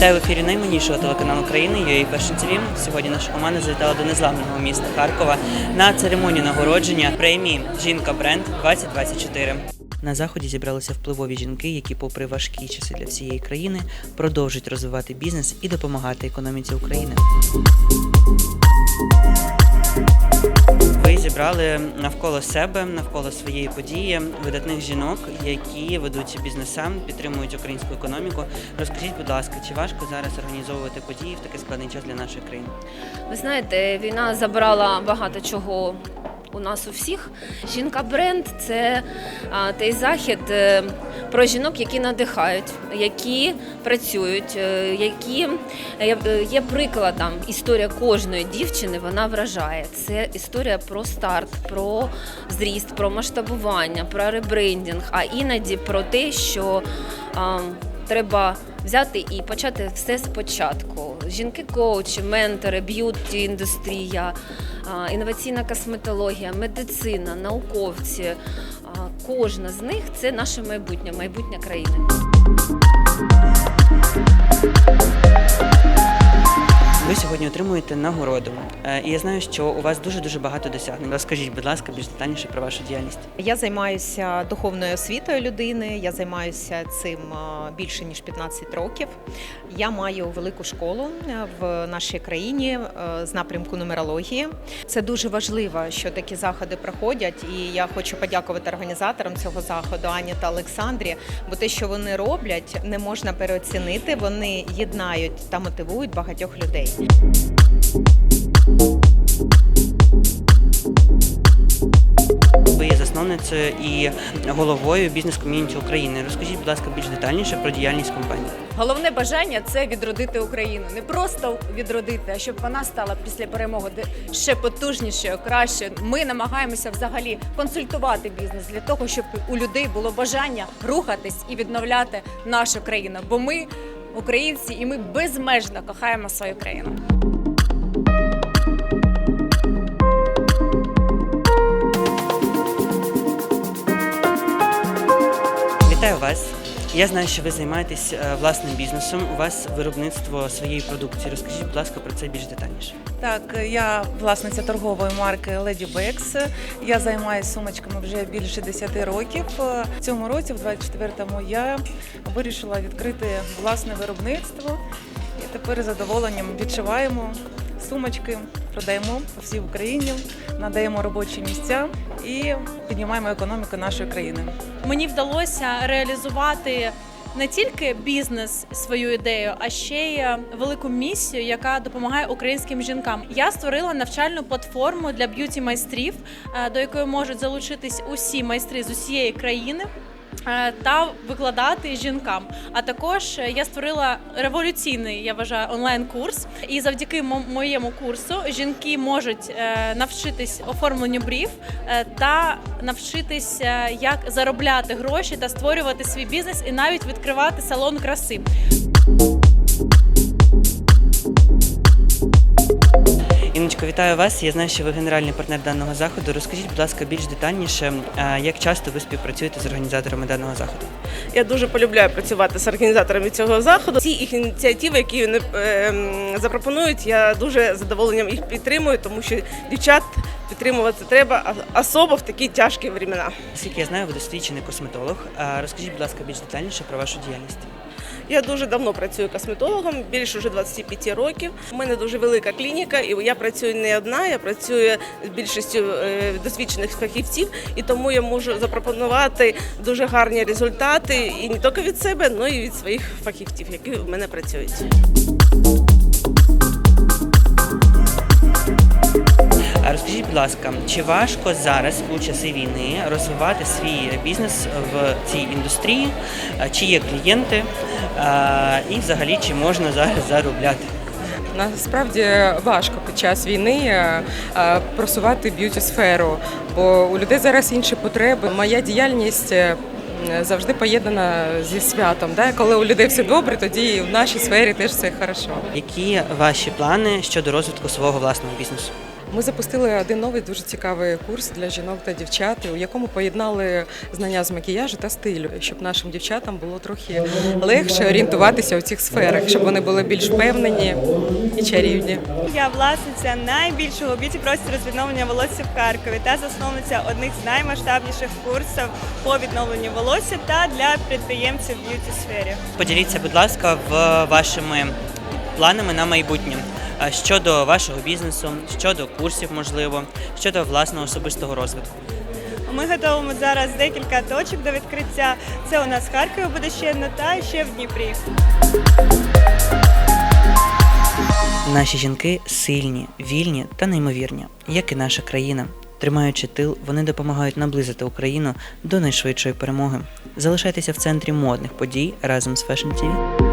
Вітаю в ефірі найманішого телеканалу України UA Fashion TV. Сьогодні наша команда завітала до незламного міста Харкова на церемонію нагородження премії Жінка бренд 2024. На заході зібралися впливові жінки, які, попри важкі часи для всієї країни, продовжують розвивати бізнес і допомагати економіці України. Зібрали навколо себе, навколо своєї події видатних жінок, які ведуть бізнесам, підтримують українську економіку. Розкажіть, будь ласка, чи важко зараз організовувати події в такий складний час для нашої країни? Ви знаєте, війна забрала багато чого у нас у всіх. Жінка бренд це той захід е, про жінок, які надихають, які працюють, е, які е, є прикладом. Історія кожної дівчини вона вражає. Це історія про старт, про зріст, про масштабування, про ребрендінг, а іноді про те, що а, треба взяти і почати все спочатку. Жінки-коучі, ментори, б'юті індустрія, інноваційна косметологія, медицина, науковці. Кожна з них це наше майбутнє, майбутнє країни. Ви сьогодні отримуєте нагороду, Е, і я знаю, що у вас дуже дуже багато досягнень. Розкажіть, будь ласка, більш детальніше про вашу діяльність. Я займаюся духовною освітою людини. Я займаюся цим більше ніж 15 років. Я маю велику школу е, в нашій країні е, з напрямку нумерології. Це дуже важливо, що такі заходи проходять. І я хочу подякувати організаторам цього заходу Ані та Олександрі, бо те, що вони роблять, не можна переоцінити. Вони єднають та мотивують багатьох людей. Ви є засновницею і головою бізнес-ком'юніті України. Розкажіть, будь ласка, більш детальніше про діяльність компанії. Головне бажання це відродити Україну. Не просто відродити, а щоб вона стала після перемоги ще потужнішою, кращою. Ми намагаємося взагалі консультувати бізнес для того, щоб у людей було бажання рухатись і відновляти нашу країну. Бо ми українці, і ми безмежно кохаємо свою країну. Вітаю вас. Я знаю, що ви займаєтесь е, власним бізнесом. У вас виробництво своєї продукції. Розкажіть, будь ласка, про це більш детальніше. Так, я власниця торгової марки Lady Bags. Я займаюся сумочками вже більше 10 років. В цьому році, в 24-му, я вирішила відкрити власне виробництво і тепер задоволенням відшиваємо сумочки, продаємо по всій Україні, надаємо робочі місця і піднімаємо економіку нашої країни. мені вдалося реалізувати не тільки бізнес свою ідею, а ще й е, велику місію, яка допомагає українським жінкам. Я створила навчальну платформу для б'юті майстрів, е, до якої можуть залучитись усі майстри з усієї країни. Е, Та викладати жінкам. А також е, я створила революційний, я вважаю, онлайн-курс. І завдяки мо- моєму курсу жінки можуть е, навчитись оформленню брів та навчитись, е, як заробляти гроші та створювати свій бізнес, і навіть відкривати салон краси. Інночко, вітаю вас. Я знаю, що ви генеральний партнер даного заходу. Розкажіть, будь ласка, більш детальніше, як часто ви співпрацюєте з організаторами даного заходу. Я дуже полюбляю працювати з організаторами цього заходу. Всі їх ініціативи, які вони е, запропонують, я дуже задоволенням їх підтримую, тому що дівчат підтримувати треба особо в такі тяжкі времена. Наскільки я знаю, ви досвідчений косметолог. Розкажіть, будь ласка, більш детальніше про вашу діяльність. Я дуже давно працюю косметологом, більше вже 25 років. У мене дуже велика клініка, і я працюю не одна, я працюю з більшістю е, досвідчених фахівців, і тому я можу запропонувати дуже гарні результати і не тільки від себе, але й від своїх фахівців, які в мене працюють. Розкажіть, будь ласка, чи важко зараз у часи війни розвивати свій бізнес в цій індустрії? Чи є клієнти? І взагалі чи можна зараз заробляти? Насправді важко під час війни е, е, просувати б'юті сферу, бо у людей зараз інші потреби. Моя діяльність е, завжди поєднана зі святом. Да? Коли у людей все добре, тоді і в нашій сфері теж все хорошо. Які ваші плани щодо розвитку свого власного бізнесу? Ми запустили один новий дуже цікавий курс для жінок та дівчат, у якому поєднали знання з макіяжу та стилю, щоб нашим дівчатам було трохи легше орієнтуватися у цих сферах, щоб вони були більш впевнені і чарівні. Я власниця найбільшого б'юті простору з відновлення волосся в Харкові та засновниця одних з наймасштабніших курсів по відновленню волосся та для підприємців в б'юті сфері. Поділіться, будь ласка, в вашими планами на майбутнє щодо вашого бізнесу, щодо курсів, можливо, щодо власного особистого розвитку. Ми готуємо зараз декілька точок до відкриття. Це у нас в Харкові буде ще одна та ще в Дніпрі. Наші жінки сильні, вільні та неймовірні, як і наша країна. Тримаючи тил, вони допомагають наблизити Україну до найшвидшої перемоги. Залишайтеся в центрі модних подій разом з Fashion TV.